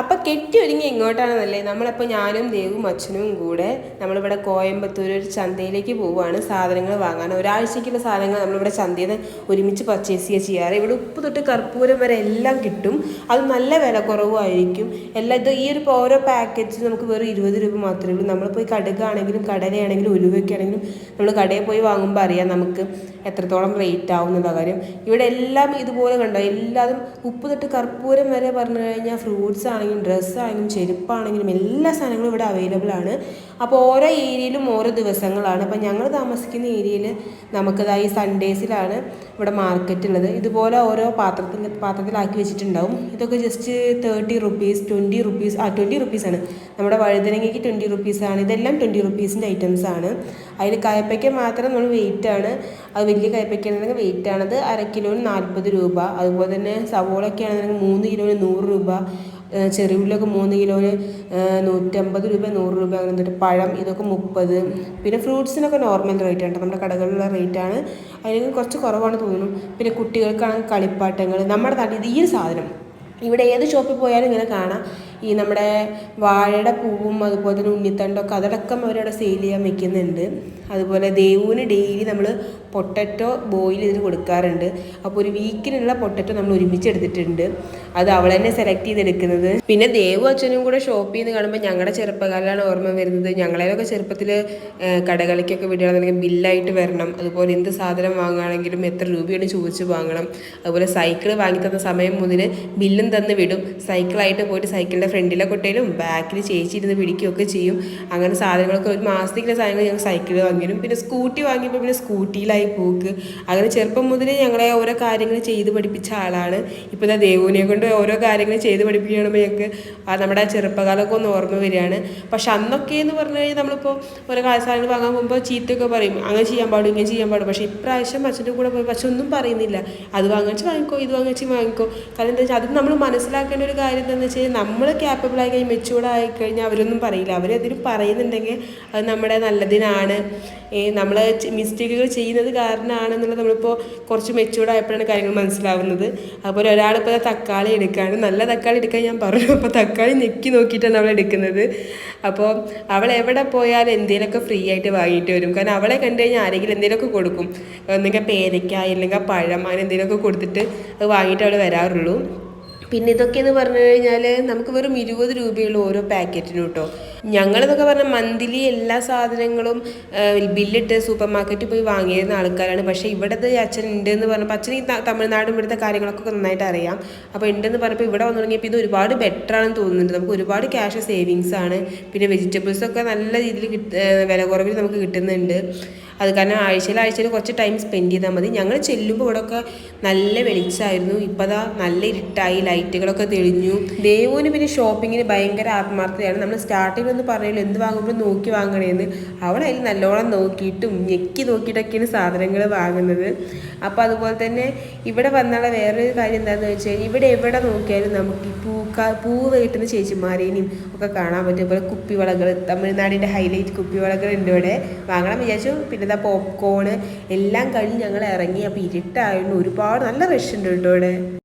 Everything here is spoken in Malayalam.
അപ്പം കെട്ടി ഒരുങ്ങി എങ്ങോട്ടാണെന്നല്ലേ നമ്മളിപ്പോൾ ഞാനും ദേവും അച്ഛനും കൂടെ നമ്മളിവിടെ കോയമ്പത്തൂർ ഒരു ചന്തയിലേക്ക് പോവുകയാണ് സാധനങ്ങൾ വാങ്ങാൻ. ഒരാഴ്ചയ്ക്കുള്ള സാധനങ്ങൾ നമ്മളിവിടെ ചന്തയിൽ നിന്ന് ഒരുമിച്ച് പർച്ചേസ് ചെയ്യുക ചെയ്യാറ്. ഇവിടെ ഉപ്പ് തൊട്ട് കർപ്പൂരം വരെ എല്ലാം കിട്ടും. അത് നല്ല വില കുറവായിരിക്കും എല്ലാം ഇത് ഈ ഒരു ഓരോ പാക്കറ്റ് നമുക്ക് വെറും ഇരുപത് രൂപ മാത്രമേ ഉള്ളൂ. നമ്മൾ പോയി കടുകാണെങ്കിലും കടലയാണെങ്കിലും ഉലുവയൊക്കെ ആണെങ്കിലും നമ്മൾ കടയിൽ പോയി വാങ്ങുമ്പോൾ അറിയാം നമുക്ക് എത്രത്തോളം റേറ്റ് ആവും എന്നുള്ള കാര്യം. ഇവിടെ എല്ലാം ഇതുപോലെ കണ്ടോ? എല്ലാതും ഉപ്പ് തൊട്ട് കർപ്പൂരം വരെ പറഞ്ഞു കഴിഞ്ഞാൽ ഫ്രൂട്ട്സ് ആണെങ്കിലും ഡ്രസ്സാണെങ്കിലും ചെരുപ്പാണെങ്കിലും എല്ലാ സാധനങ്ങളും ഇവിടെ അവൈലബിൾ ആണ്. അപ്പോൾ ഓരോ ഏരിയയിലും ഓരോ ദിവസങ്ങളാണ്. അപ്പോൾ ഞങ്ങൾ താമസിക്കുന്ന ഏരിയയിൽ നമുക്കതായി സൺഡേസിലാണ് ഇവിടെ മാർക്കറ്റ് ഉള്ളത്. ഇതുപോലെ ഓരോ പാത്രത്തിൽ പാത്രത്തിലാക്കി വെച്ചിട്ടുണ്ടാവും. ഇതൊക്കെ just thirty rupees twenty rupees ആ ട്വന്റി റുപ്പീസാണ് നമ്മുടെ വഴുതനങ്ങയ്ക്ക് ട്വന്റി റുപ്പീസാണ് ഇതെല്ലാം ട്വന്റി റുപ്പീസിന്റെ ഐറ്റംസ് ആണ്. അതിൽ കയപ്പയ്ക്ക മാത്രം നമ്മൾ വെയിറ്റ് ആണ്. അത് വലിയ കയപ്പയ്ക്കാണെങ്കിൽ വെയിറ്റ് ആണത് അര കിലോന് നാൽപ്പത് രൂപ. അതുപോലെ തന്നെ സവോളൊക്കെ ആണെന്നുണ്ടെങ്കിൽ മൂന്ന് കിലോന് നൂറ് രൂപ. ചെറിയുള്ളിലൊക്കെ മൂന്ന് കിലോന് നൂറ്റമ്പത് രൂപ നൂറ് രൂപ അങ്ങനെ എന്നിട്ട് പഴം ഇതൊക്കെ മുപ്പത്. പിന്നെ ഫ്രൂട്ട്സിനൊക്കെ നോർമൽ റേറ്റ് ആണ് നമ്മുടെ കടകളിലുള്ള റേറ്റാണ് അതിന് കുറച്ച് കുറവാണ് തോന്നുന്നു. പിന്നെ കുട്ടികൾക്കാണെങ്കിൽ കളിപ്പാട്ടങ്ങൾ നമ്മുടെ നാട്ടിൽ ഈ ഒരു സാധനം. ഇവിടെ ഏത് ഷോപ്പിൽ പോയാലും ഇങ്ങനെ കാണാം. ഈ നമ്മുടെ വാഴയുടെ പൂവും അതുപോലെ തന്നെ ഉണ്ണിത്തണ്ടൊക്കെ അതടക്കം അവരവിടെ സെയിൽ ചെയ്യാൻ വെക്കുന്നുണ്ട്. അതുപോലെ ദേവുവിന് ഡെയിലി നമ്മൾ പൊട്ടറ്റോ ബോയിൽ ചെയ്ത് കൊടുക്കാറുണ്ട്. അപ്പോൾ ഒരു വീക്കിനുള്ള പൊട്ടറ്റോ നമ്മൾ ഒരുമിച്ച് എടുത്തിട്ടുണ്ട്. അത് അവൾ തന്നെ സെലക്ട് ചെയ്തെടുക്കുന്നത്. പിന്നെ ദേവു അച്ഛനും കൂടെ ഷോപ്പ് ചെയ്യുന്ന കാണുമ്പോൾ ഞങ്ങളുടെ ചെറുപ്പകാലമാണ് ഓർമ്മ വരുന്നത്. ഞങ്ങളെയൊക്കെ ചെറുപ്പത്തിൽ കടകളിക്കൊക്കെ വിടുകയാണെന്നുണ്ടെങ്കിൽ ബില്ലായിട്ട് വരണം. അതുപോലെ എന്ത് സാധനം വാങ്ങുകയാണെങ്കിലും എത്ര രൂപയാണ് ചോദിച്ച് വാങ്ങണം. അതുപോലെ സൈക്കിൾ വാങ്ങി തന്ന സമയം മുതൽ ബില്ലും തന്ന് വിടും. സൈക്കിളായിട്ട് പോയിട്ട് സൈക്കിളിന്റെ ഫ്രണ്ടിലെ കൊട്ടയിലും ബാക്കിൽ ചേച്ചി ഇരുന്ന് പിടിക്കുകയൊക്കെ ചെയ്യും. അങ്ങനെ സാധനങ്ങളൊക്കെ ഒരു മാസത്തേക്കുള്ള സാധനങ്ങൾ ഞങ്ങൾ സൈക്കിൾ വാങ്ങിയിരുന്നു പിന്നെ സ്കൂട്ടി വാങ്ങിയപ്പോൾ പിന്നെ സ്കൂട്ടിയിലായി പോക്ക്. അങ്ങനെ ചെറുപ്പം മുതലേ ഞങ്ങളെ ഓരോ കാര്യങ്ങൾ ചെയ്ത് പഠിപ്പിച്ച ആളാണ്. ഇപ്പോൾ ഇതാ ദേവുവിനെ കൊണ്ട് ഓരോ കാര്യങ്ങൾ ചെയ്ത് പഠിപ്പിക്കണമ്പോൾ ഞങ്ങൾക്ക് നമ്മുടെ ചെറുപ്പകാലമൊക്കെ ഒന്ന് ഓർമ്മ വരികയാണ്. പക്ഷെ അന്നൊക്കെ എന്ന് പറഞ്ഞു കഴിഞ്ഞാൽ നമ്മളിപ്പോൾ ഓരോ സാധനങ്ങൾ വാങ്ങാൻ പോകുമ്പോൾ ചീത്തയൊക്കെ പറയും. അങ്ങനെ ചെയ്യാൻ പാടും ഇങ്ങനെ ചെയ്യാൻ പാടും. പക്ഷേ ഇപ്രാവശ്യം അച്ഛന്റെ കൂടെ പോയി പക്ഷെ ഒന്നും പറയുന്നില്ല. അത് വാങ്ങിച്ച് വാങ്ങിക്കോ ഇത് വാങ്ങിച്ച് വാങ്ങിക്കോ. കാരണം എന്താ വെച്ചാൽ അത് നമ്മൾ മനസ്സിലാക്കേണ്ട ഒരു കാര്യം എന്താണെന്ന് വെച്ച് കഴിഞ്ഞാൽ നമ്മൾ ക്യാപ്പബിൾ ആയി കഴിഞ്ഞാൽ മെച്ചൂർഡ് ആയി കഴിഞ്ഞാൽ അവരൊന്നും പറയില്ല. അവരതിന് പറയുന്നുണ്ടെങ്കിൽ അത് നമ്മുടെ നല്ലതിനാണ്. നമ്മൾ മിസ്റ്റേക്കുകൾ ചെയ്യുന്നത് കാരണമാണെന്നുള്ളത് നമ്മളിപ്പോൾ കുറച്ച് മെച്ചൂർഡ് ആയപ്പോഴാണ് കാര്യങ്ങൾ മനസ്സിലാവുന്നത്. അതുപോലെ ഒരാളിപ്പോൾ തക്കാളി എടുക്കുകയാണ്. നല്ല തക്കാളി എടുക്കാൻ ഞാൻ പറഞ്ഞു. അപ്പോൾ തക്കാളി ഞെക്കി നോക്കിയിട്ടാണ് അവൾ എടുക്കുന്നത്. അപ്പോൾ അവൾ എവിടെ പോയാലും എന്തെങ്കിലുമൊക്കെ ഫ്രീ ആയിട്ട് വാങ്ങിയിട്ട് വരും. കാരണം അവളെ കണ്ടു കഴിഞ്ഞാൽ ആരെങ്കിലും എന്തെങ്കിലുമൊക്കെ കൊടുക്കും. ഒന്നെങ്കിൽ പേരയ്ക്ക ഇല്ലെങ്കിൽ പഴം അങ്ങനെ എന്തെങ്കിലുമൊക്കെ കൊടുത്തിട്ട് അത് വാങ്ങിയിട്ട് അവൾ വരാറുള്ളൂ. പിന്നെ ഇതൊക്കെ എന്ന് പറഞ്ഞു കഴിഞ്ഞാൽ നമുക്ക് വെറും ഇരുപത് രൂപയുള്ള ഓരോ പാക്കറ്റിനും കേട്ടോ. ഞങ്ങളെന്നൊക്കെ പറഞ്ഞാൽ മന്ത്ലി എല്ലാ സാധനങ്ങളും ബില്ലിട്ട് സൂപ്പർ മാർക്കറ്റിൽ പോയി വാങ്ങിയിരുന്ന ആൾക്കാരാണ്. പക്ഷേ ഇവിടുത്തെ അച്ഛൻ ഉണ്ട് എന്ന് പറഞ്ഞപ്പോൾ അച്ഛൻ ഈ തമിഴ്നാടും ഇവിടുത്തെ കാര്യങ്ങളൊക്കെ നന്നായിട്ട് അറിയാം. അപ്പോൾ ഉണ്ടെന്ന് പറഞ്ഞപ്പോൾ ഇവിടെ വന്നു തുടങ്ങിയപ്പോൾ ഇത് ഒരുപാട് ബെറ്റർ ആണെന്ന് തോന്നുന്നുണ്ട്. നമുക്ക് ഒരുപാട് ക്യാഷ് സേവിങ്സ് ആണ്. പിന്നെ വെജിറ്റബിൾസൊക്കെ നല്ല രീതിയിൽ വില കുറവിൽ നമുക്ക് കിട്ടുന്നുണ്ട്. അത് കാരണം ആഴ്ചയിൽ ആഴ്ചയിൽ കുറച്ച് ടൈം സ്പെൻഡ് ചെയ്താൽ മതി. ഞങ്ങൾ ചെല്ലുമ്പോൾ ഇവിടെയൊക്കെ നല്ല വെളിച്ചമായിരുന്നു. ഇപ്പോൾ അതാ നല്ല ഇരുട്ടായി ലൈറ്റുകളൊക്കെ തെളിഞ്ഞു. ദേവുവിന് പിന്നെ ഷോപ്പിങ്ങിന് ഭയങ്കര ആത്മാർത്ഥതയാണ്. നമ്മൾ സ്റ്റാർട്ടിങ്ങിൽ ഒന്ന് പറയുള്ളൂ എന്ത് വാങ്ങുമ്പോൾ നോക്കി വാങ്ങണേന്ന്. അവിടെ അതിൽ നല്ലോണം നോക്കിയിട്ടും ഞെക്കി നോക്കിയിട്ടൊക്കെയാണ് സാധനങ്ങൾ വാങ്ങുന്നത്. അപ്പോൾ അതുപോലെ തന്നെ ഇവിടെ വന്നുള്ള വേറൊരു കാര്യം എന്താണെന്ന് വെച്ച് കഴിഞ്ഞാൽ ഇവിടെ എവിടെ നോക്കിയാലും നമുക്ക് ഈ പൂക്ക പൂവ് കിട്ടുന്ന ചേച്ചിമാരേനെയും ഒക്കെ കാണാൻ പറ്റും. അതുപോലെ കുപ്പിവളകൾ തമിഴ്നാടിന്റെ ഹൈലൈറ്റ് കുപ്പിവളകൾ ഉണ്ട് ഇവിടെ. വാങ്ങണം വിചാരിച്ചു. പിന്നെ ഇതാ പോപ്കോണ് എല്ലാം കഴിഞ്ഞ് ഞങ്ങൾ ഇറങ്ങി. അപ്പോൾ ഇരുട്ടായതുകൊണ്ട് ഒരുപാട് നല്ല റഷ് ഉണ്ട് കേട്ടോ ഇവിടെ.